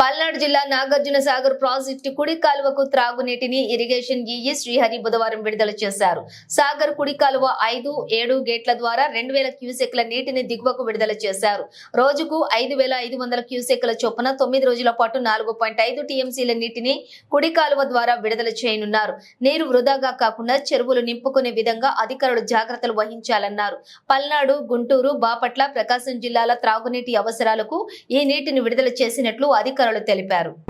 పల్నాడు జిల్లా నాగార్జున సాగర్ ప్రాజెక్టు కుడి కాలువకు త్రాగునీటిని ఇరిగేషన్ ఈఈ శ్రీహరి బుధవారం విడుదల చేశారు. సాగర్ కుడి కాలువ ఐదు ఏడు గేట్ల ద్వారా రెండు వేల క్యూసెక్ల నీటిని దిగువకు విడుదల చేశారు. రోజుకు ఐదు వేల ఐదు వందల క్యూసెక్ల చొప్పున తొమ్మిది రోజుల పాటు నాలుగు పాయింట్ ఐదు టీఎంసీల నీటిని కుడి కాలువ ద్వారా విడుదల చేయనున్నారు. నీరు వృధాగా కాకుండా చెరువులు నింపుకునే విధంగా అధికారులు జాగ్రత్తలు వహించాలన్నారు. పల్నాడు గుంటూరు బాపట్ల ప్రకాశం జిల్లాల త్రాగునీటి అవసరాలకు ఈ నీటిని విడుదల చేసినట్లు అధికారులు తెలిపారు